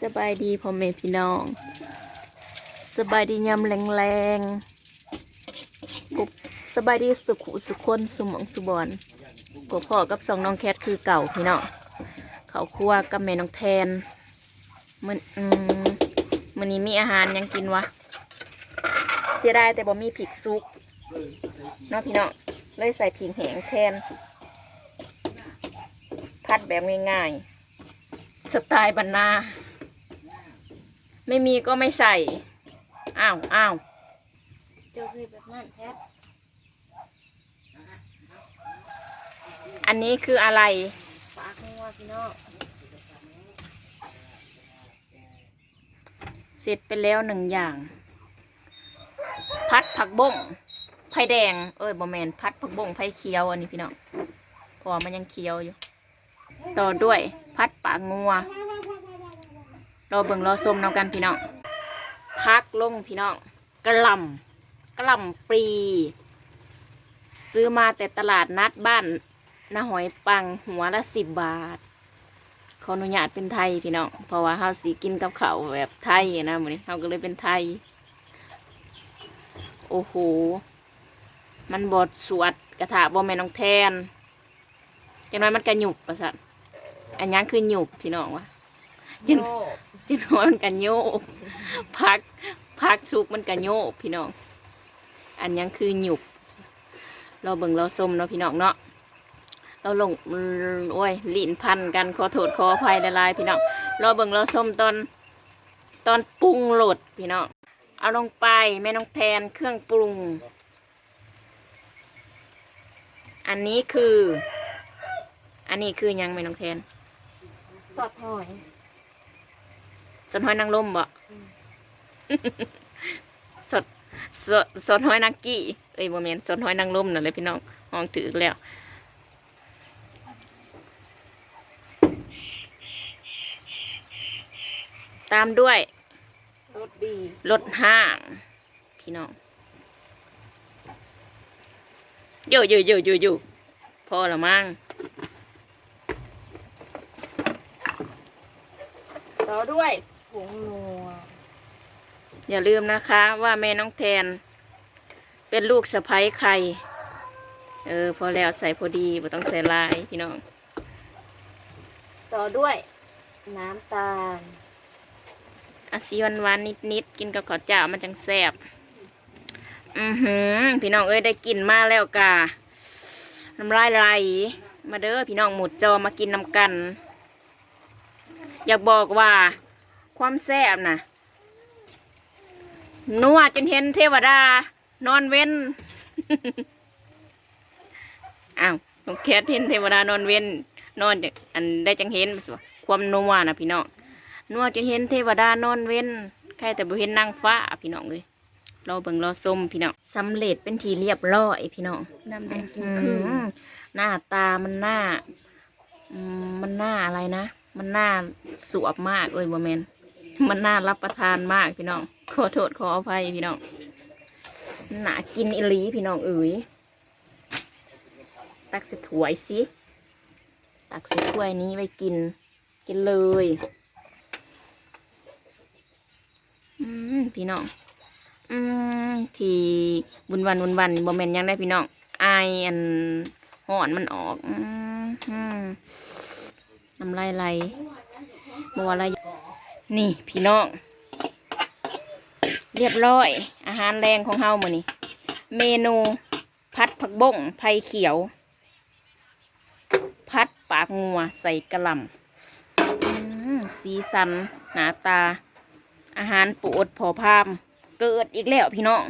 สบายดีพ่อแม่พี่น้อง สบายดียำแรงๆกุบสบายดีสุขุสุขคนสุมองสุบอนพวกพ่อกับสองน้องแคทคือเก่าพี่น้องเขาครัวกับแม่น้องแทนมันอืมมันนี้มีอาหารยังกินวะเสียดายแต่บ่มีผิกซุกเนาะพี่น้องเลยใส่ผิงแหงแทนพัดแบบง่ายๆ สไตล์บรรณา ไม่มีก็ไม่ใส่ อ้าวอ้าวเจ้าเคยแบบนั้นแพทอันนี้คืออะไรปากงัวพี่น้องเสร็จไปแล้วหนึ่งอย่าง พัดผักบงไผ่แดง เอ้ยบอแมนพัดผักบงไผ่เขียวอันนี้พี่น้องเพอมันยังเขียวอยู่ ต่อด้วยพัดปากงัว รอเบิ่งรอส้มน้ำกันพี่น้องพักลงพี่น้องกระหลำกระหลำปรี ซื้อมาแต่ตลาดนัดบ้านนาหอยปังหัวละสิบบาทขออนุญาตเป็นไทยพี่น้องเพราะว่าเฮาสีกินกับข้าวแบบไทยนะมื้อนี้เฮาก็เลยเป็นไทย โอ้โห มันบดสวดกระถาบ่แม่นน้องแทนจังน้อยมันกระหยุบประสันอันยังคือหยุบพี่น้องวะจังโอ้ จังน้อยมันกระโยกพักพักสุกมันกระโยกพี่น้อง อันยังคือหยุบเราเบิ่งเราส้มเนาะพี่น้องเนาะเราลงโอ้ยลิ้นพันกันขอโทษขออภัยละลายพี่น้องเราเบิ่งเราส้มตอนตอนปรุงโหลดพี่น้องเอาลงไปแม่น้องแทนเครื่องปรุง อันนี้คือ อันนี้คือยังแม่น้องแทน สอดหอย สดหอยนางรมบ่สดสดสดหอยนางกี้เอ้ยบ่แม่นสดหอยนางรมนั่นแหละพี่น้องห้องถือแล้วตามด้วยรสดีรถห้าง พี่น้องโยโยโยโยโยพอละมั้งต่อด้วย ผงนัวอย่าลืมนะคะว่าแม่น้องแทน เป็นลูกสะพ้ยใคร เออ พอแล้วใส่พอดีบ่ต้องใส่หลายพี่น้อง ต่อด้วย น้ำตาลอาซีหวานหวานนิดนิดๆกินกับข้าวเจ้ามันจังแซ่บอือหือ พี่น้องเอ้ยได้กินมาแล้วกาน้ำลายไหลมาเด้อพี่น้องหมุดจอมากินนำกัน อยากบอกว่า ความแซ่บน่ะนัวจนเห็นเทวดา นอนเว้นอ้าวน้องแคทเห็นเทวดานอนเว้น นอนจังอันได้จังเห็นบ่สิวะความนัวนะพี่น้องนัวจนเห็นเทวดานอนเว้นใครแต่บ่เห็นนางฟ้าพี่น้องเลยรอเบิ่งรอส้มพี่น้องสำเร็จเป็นทีเรียบร้อยพี่น้องน้ำแดงกินอืคือมหน้าตามันหน้าอืมมันหน้าอะไรนะ มันหน้าสวบมากเอ้ยบ่แมน มันน่ารับประทานมากพี่น้อง ขอโทษขออภัยพี่น้อง หนากินอิลีพี่น้องเอ๋ย ตักใส่ถ้วยสิ ตักใส่ถ้วยนี้ไว้กิน กินเลย อืมพี่น้อง อืมที่บุญวันบุญวันนี่บ่แม่นยังได้พี่น้องไออันห่อนมันออก อืมอืมน้ำลายไหลบ่ว่าอะไร นี่พี่น้อง เรียบร้อย อาหารแรงของเฮามื้อนี้เมนูพัดผักบงไผ่เขียว พัดปากงัวใส่กระหล่ำอืมสีสัน หน้าตา อาหารปูอดพอพาม เกิดอีกแล้วพี่น้อง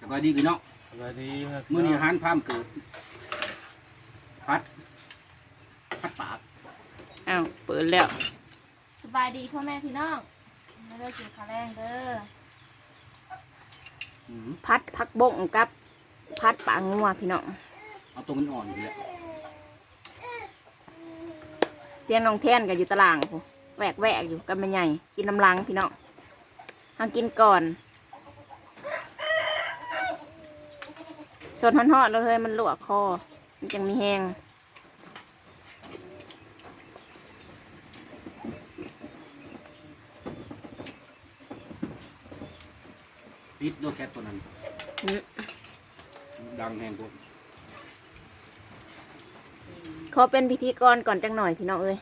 สบายดีพี่น้องสวัสดีครับมื้อนี้อาหารพามเกิด พัด พัดปาก อ้าวเปิดแล้ว สบายดีพ่อแม่พี่น้องมาเลิกกินข้าวแรงเด้ออืมพัดพักบงกับ พัดปางงัวพี่น้องเอาตัวมันอ่อนอยู่แล้วเสียงน้องแท่นก็อยู่ตารางพู้แหวกแวกอยู่กันเป็นใหญ่กินน้ำลังพี่น้องทางกินก่อนสดห่อนๆเราเลยมันลวกคอมันจังมีแห้ง ปิดโลแคทตัวนั้นอืมดังแหงพวกขอเป็นพิธีกรก่อนจังหน่อยพี่น้องเอ้ย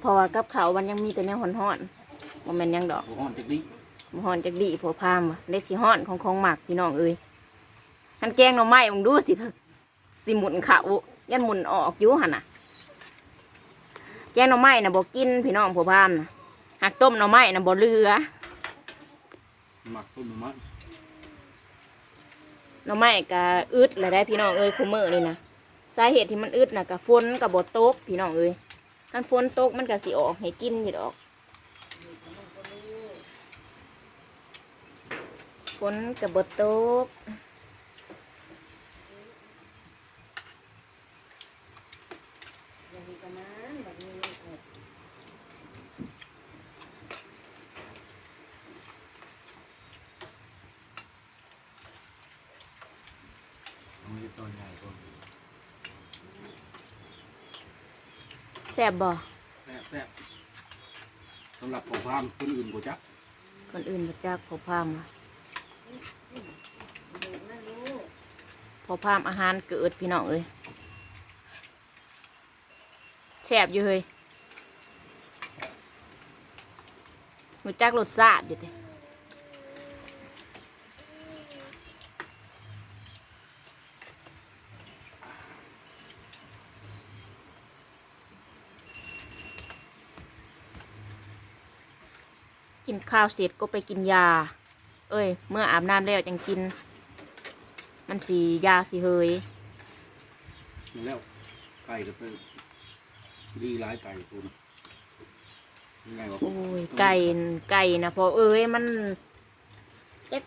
เพราะว่ากับเขาวมันยังมีแต่แนวฮ้อนๆบ่แม่นหยังดอก หัวห้อนจักนี้บ่ฮ้อนจักดีผัวพามว่ะได้สิฮ้อนของของหมักพี่น้องเอ้ยคันแกงหน่อไม้มึงดูสิสิหมุนเขายันหมุนออกอยู่หั่นน่ะ แกงหน่อไม้น่ะบ่กินพี่น้องผัวพามน่ะหักต้มหน่อไม้น่ะบ่เหลือหมักต้มมันห น้อไม้ก็อึดเลยได้พี่น้องเอ้ยคุมื้อนี่นะสาเหตุที่มันอึดนะกับฝนกับบทโตกพี่น้องเอ้ยท่านฝนตกมันก็สีออกให้กินเห็ดอกฝนกับบทโตก มีตัวใหญ่ตัว แซ่บบ่แซ่บแซ่บสำหรับของพามคนอื่นกูจักคนอื่นบ่จักพอพามว่ะพอพามอาหารเกิดพี่น้องเอ้ยแซ่บอยู่เฮ้ยรู้จักรสชาติอยู่เด้ กินข้าวเสร็จก็ไปกินยา เอ้ย เมื่ออาบน้ำแล้วจังกิน มันสียาสีเฮยนี่แล้วไก่ก็เป็นดีหลายไก่ตัวนะยังไงวะโอ้ยไก่นไก่นะพอเอ้ยมันเจ๊ก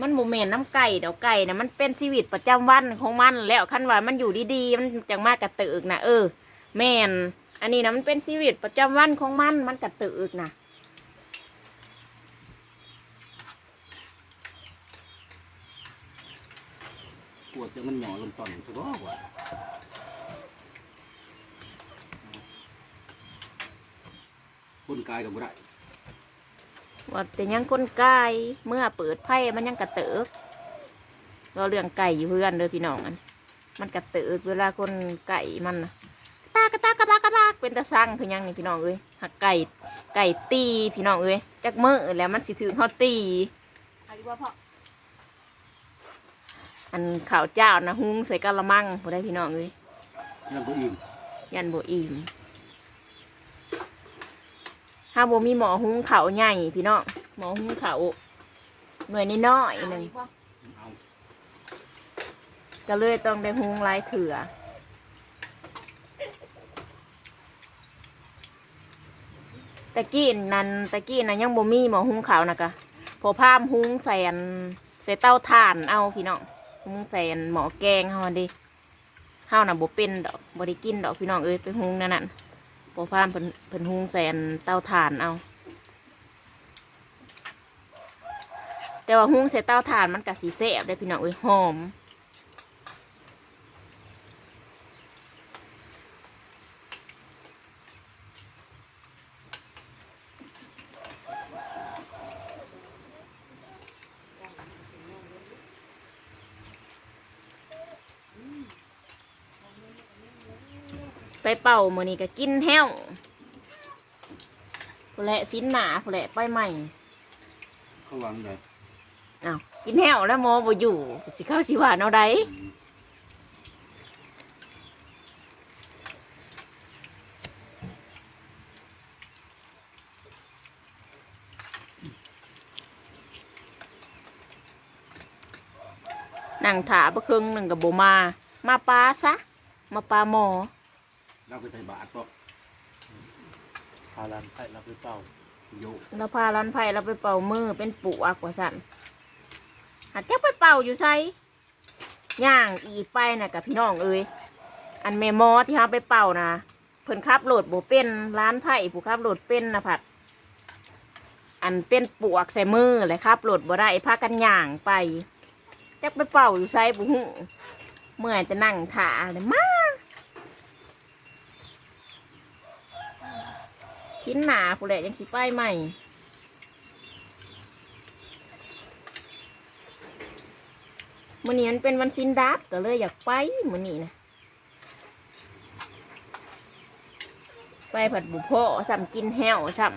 มันโมเมนน้ำไก่เดี๋ยวไก่นะมันเป็นชีวิตประจำวันของมันแล้วคันว่ามันอยู่ดีๆมันจังมากกระตือกนะเออ แม่น อันนี้นะมันเป็นชีวิตประจำวันของมันมันกระตือกนะ ปวด จะมันหย่อลงต่อนซะก็ว่าคนกายกับบุได้ว่าแต่ยังคนไก่เมื่อเปิดไพ่มันยังกระเตือกเราเรื่องไก่อยู่เพื่อนเด้อพี่น้องอันมันกระเตือกเวลาคนไก่มันนะตากระตากกระตากกระตากเป็นตะสั่งคือยังนี่พี่น้องเอ้ยหักไก่ไก่ตีพี่น้องเอ้ยจักมือแล้วมันสิถึงเขาตีเอาดีกว่าพ่อ อันข้าวเจ้านะหุงใส่กะละมังพอได้พี่น้องเลยยังตัวอื่นยันโบอิ่มถ้าโบมีหมอหุงข้าวใหญ่พี่น้องหมอหุงข้าวหน่วยน้อยๆเอาหนึ่งดีกว่าเอาก็เลยต้องได้หุงหลายเถื่อตะกี้นั่นตะกี้นั่นยังบ่มีหมอหุงข้าวนะกะพอพามหุงใส่อันใส่เต้าถ่านเอาพี่น้อง หุงแสนหมอแกงเฮาดิเฮาน่ะบ่เป็นดอกบ่ได้กินดอกพี่น้องเอ้ยไปหุงนั่นน่ะพอพามเพิ่นเพิ่นหุงแสนเต้าถ่านเอา แต่ว่าหุงใส่เต้าถ่านมันก็สีแซ่บได้พี่น้องเอ้ยหอม ไปเป่ามือนี้ก็กินแห้วผู้แหละสินหนาผู้แหละไปใหม่เขาวางใหญ่อ้าวกินแห้วแล้วหมอบ่อยู่สิเข้าชีวาเนาะได้นั่งถาประครึ่งหนึ่งกับโบมา มาปลาซะ มาปลาหมอ เราไปใส่บาตรก็พาลันไผ่รับหรือเปล่าโยเราพาร้านไผ่เราไปเป่ามือเป็นปูอักว่าสันหาเจ้าไปเป่าอยู่ไซย่างอีไปน่ะกับพี่น้องเอ้ยอันเมมอที่เขาไปเป่านะเพิ่นขับโหลดโบเป็นร้านไผ่ผู้ขับโหลดเป็นนะผัด อันเป็นปวกใส่มือเลยครับโหลดบ่ได้พากันย่างไปจักไปเป่าอยู่ไซบุหูเมื่อยจะนั่งถ่าเลยมา ชิ้นหนาผู้แหละยังสิป้ายใหม่มื้อนี้มันเป็นวันซินดับก็เลยอยากไปมื้อนี้นะไปผัดบุพอซ้ำกินแห้วซ้ำ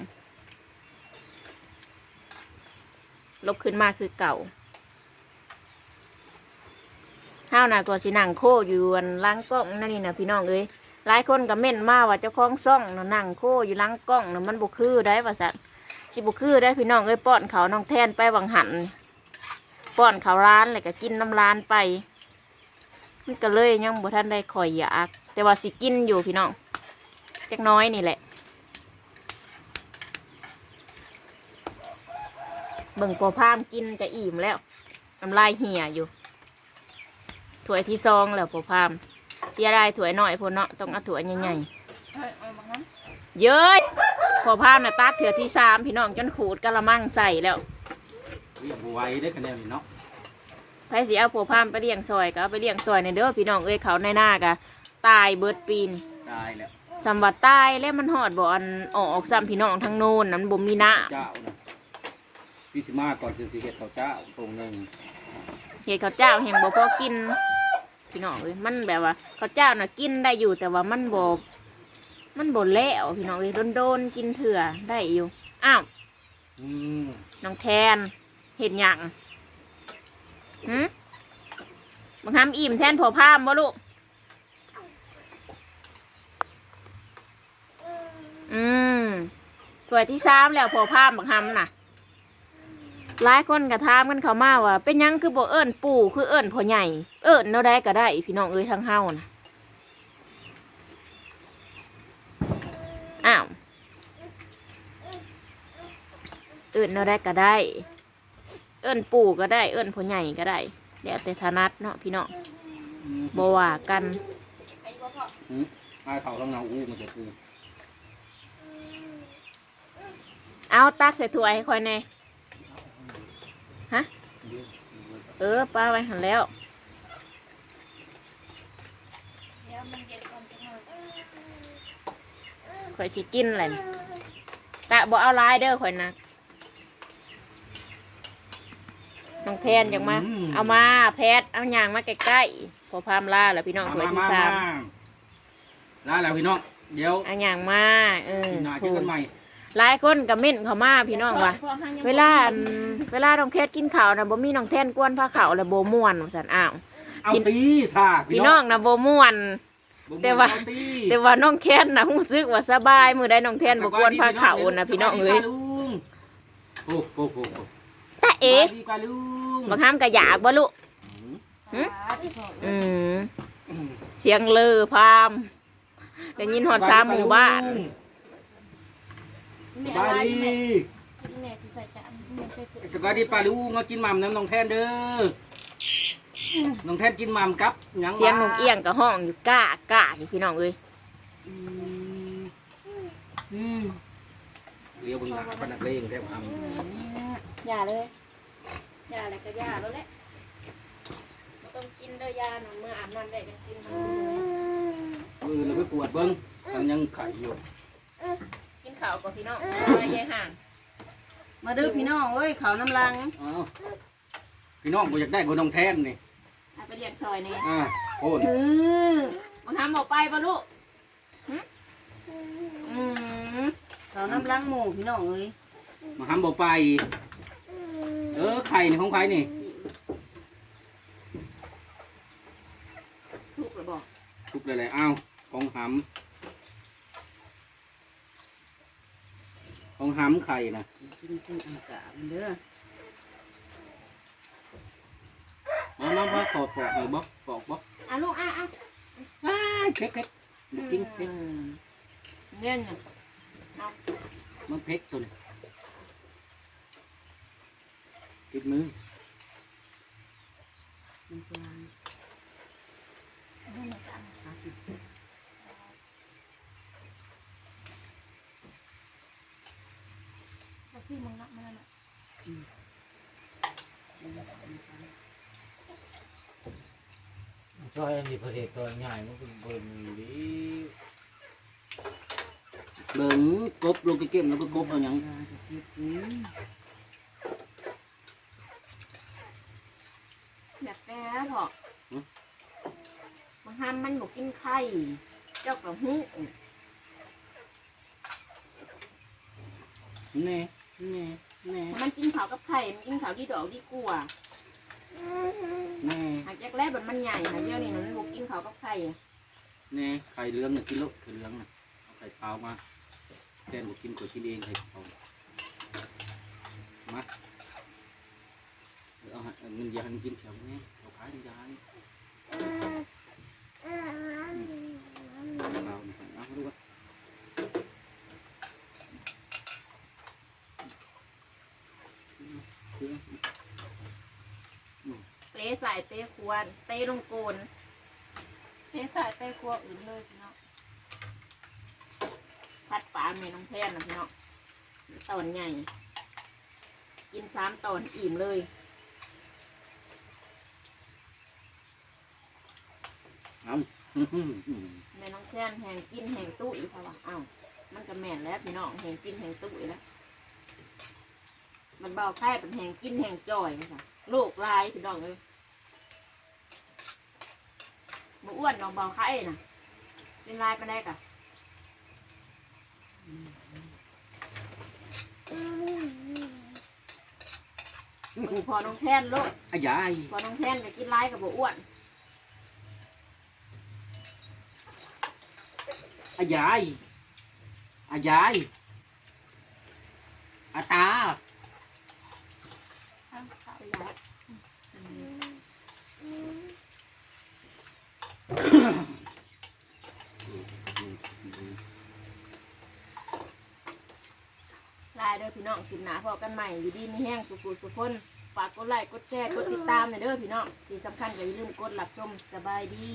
ลบขึ้นมาคือเก่าห้าวน่ะก็สินั่งโคอยู่อันล้างกล้องนั่นนี่นะพี่น้องเอ้ย หลายคนก็เม่นมาว่าเจ้าของซ่องน่ะนั่งโคอยู่หล้างกล้องน่ะมันบุคือได้ว่าสันสิบุคือได้พี่น้องเอ้ยป้อนเขาน้องแทนไปวังหันป้อนเขาร้านเลยก็กินน้ำร้านไป มันก็เลยยังบ่ทันได้คอยอยากแต่ว่าสิกินอยู่พี่น้องจักน้อยนี่แหละเบิ่งพอพามกินก็อิ่มแล้วน้ำลายเหี่ยอยู่ถ้วยที่ซองแล้วพอพาม เสียดายถ้วยหน่อยพอเนาะต้องเอาถ้วยใหญ่เฮ้ยเอามางั้นๆเย้ยพอพามน่ะตักเถื่อที่สามพี่น้องจนขูดกะละมังใส่แล้วเรียกไว้ได้คะแนนนี่เนาะไผสิเอาพวกพามไปเลี้ยงซอยก็เอาไปเลี้ยงซอยในเด้อพี่น้องเอ้ยเขาในหน้ากะตายเบิดปีนตายแล้วสำวัดตายแล้วมันหอดบ่อันออกซ้ำพี่น้องทั้งโน้นนั้นบ่มีน้เจ้านะพี่สิมาก่อนสิสิเฮ็ดข้าวเจ้าตรงหนึงำเฮ็ดข้าวเจ้าแห่งบ่พอกิน พี่น้องเอ้ยมันแบบว่าข้าวเจ้าน่ะกินได้อยู่แต่ว่ามันบ่มันบ่แล้วพี่น้องเอ้ยโดนๆกินเถื่อได้อยู่อ้าวอืมน้องแทนเห็ดหยังหืมบังคับอิ่มแทนพอพามบ่ลูกอืมสวยที่สามแล้วพอพามบังคับน่ะ หลายคนกระทามกันเขามาว่า เป็นหยังคือบ่เอิ้นปู่คือเอิ้นพ่อใหญ่ เอิ้นเนาได้ก็ได้ พี่น้องเอ้ยทั้งเฮานะอ้าวเอิ้นเนาได้ก็ได้ เอิ้นปู่ก็ได้ เอิ้นพ่อใหญ่ก็ได้แล้วแต่ถนัดเนาะพี่น้องบ่ว่ากันไอ้พ่อพ่ออืมอายเขาต้องเนาอู้มันจะคือเอาตักใส่ถ้วยให้ค่อยแน่ฮะ เออป้าไว้หันแล้วเดี๋ยวมันเย็นก่อนจังเลยข่อยสิกินแหละนี่ตะบ่เอาหลายเด้อข่อยนะน้องแพนอยากมาเอามาแพทเอาหยางมาใกล้ๆพอพามลาแล้วพี่น้องถ้วยที่สามลาแล้วพี่น้อง เดี๋ยวเอาหยางมาเออทีหน้าเจอกันใหม่ หลายคนก็เม่นเขามาพี่น้องว่าพ่อห้งยังเวลาอันเวลาน้องแคทกินข้าวนะบ่มีน้องแทนกวนผ้าขาวแล้วบ่ม่วนว่าซั่นอ้าว เอาพี่ ตีซาพี่น้องนะบ่ม่วน บ่แต่ว่า เอตีแต่ว่าน้องแคทนะรู้สึกว่าสบายมื้อใดน้องแทนบ่กวนผ้าขาวนะพี่น้องเอ้ยสบาดีลุงโอ้โหโอ้โหตาเอ๋สบายดีกว่าลุงบางครั้งก็อยากบ่ลูก หืมที่พ่ออืมเสียงเลอพามได้ยินฮอดสามหมู่บ้านแม่ สอะไรบายดีแม่แม่สิใส่จานแม่ใส่ถ้วยสบายดีป้าลุงมากินหม่ำน้ำน้องแทนเด้อน้องแทนกินหม่ำกับหยังวะเสียงนกเอี้ยงก็ห้องอยู่ก้าก้าอยู่พี่น้องเอ้ยอืมอืมเลี้ยวเบึงหน้าปานนักเลงแท้ความอย่าเลยอย่าอะไรก็อย่าแล้วแหละบ่ต้องกินเด้อยาหนเมื่ออาบน้ำได้ก็กินทั้งมื้อเลยมือเราไปปวดเบิ้งมันยังไข่อยู่กิน ข้าวกับพี่น้องไม่ยายห่างมาเด้อพี่น้องเอ้ยเขาน้ำลังอ้าวพี่น้องบ่อยากได้คนน้องแทนนี่เอาไปเรียนซอยนี่อ่าโอนอือบังคับบอกไปปะลูกหึอืมเขาน้ำลังหมูพี่น้องเอ้ยมาหำบ่ไปเออไข่นี่ของใครนี่ลูกระบอกทุกเลยเลยอ้าวของหำของ หำไข่นะกินกินอากาศมันเด้อมามามาขอปอกหน่อยบ่ปอกบ่อะลูกอะอะอ้ายเค็กเค็กมันกินเค็กเล่นน่ะมันเผ็ดตัวนี้ติดมือมันกลางเอา ที่มึงนักมันน่ะซอยอันนี้ประเทศตัวใหญ่มันเป็นเบิ่งดีเบิ่งกบลงไปเก็บแล้วก็กบเอาหยังกลางจะกินกินอกแก้พมันห้ามมันบอกกินไข่ เจ้ากับหูแน่ แน่แน่ถ้ามันกินข้าวกับไข่มันกินข้าวดีดอกดีกว่าแน่หากแยกแรกมันมันใหญ่หากเดียวนี่มันบอกกินข้าวกับไข่แน่ไข่เหลืองน่ะกินลูกไข่เหลืองน่ะเอาไข่เปล่ามาแทนบอกกินก็กินเองไข่เปล่ามาเอาให้เอาเงินยาให้มันกินแถวนี้เอาขายเงินยาให้เราเนี่ยเอาดูว่าคือ เตะใส่เตะควรเตะลงโกนเทใส่ไปครัวอื่นเลยพี่น้องพัดปลาเมน้องแทนนะพี่น้องตอนใหญ่ กินสามตอนอิ่มเลยเอาอื้อหืออื้อแม่น้องแทนแหงกินแหงตุ้ยค่ะว่าเอ้ามันก็แม่นแล้วพี่น้องแหงกินแหงตุ้ยแล้ว มันเบาไข้เป็นแหงกินแหงจ่อยนะคะโรคลายพี่น้องเอ้ย บ่อ้วนน้องเบาไข้น่ะ เป็นลายไปได้กะมึงพอน้องแทนโลกอายายพอน้องแทนก็กินลายกับบ่อ้วนอายายอายายอาตา ข้างขาว ขยะลายเด้อ พอกันใหม่อยู่ดีมีแห้งสุกุสุคนฝากกดไลค์กดแชร์กดติดตามหน่อยเด้อพี่น้องที่สำคัญก็อย่าลืมกดหลับชมสบายดี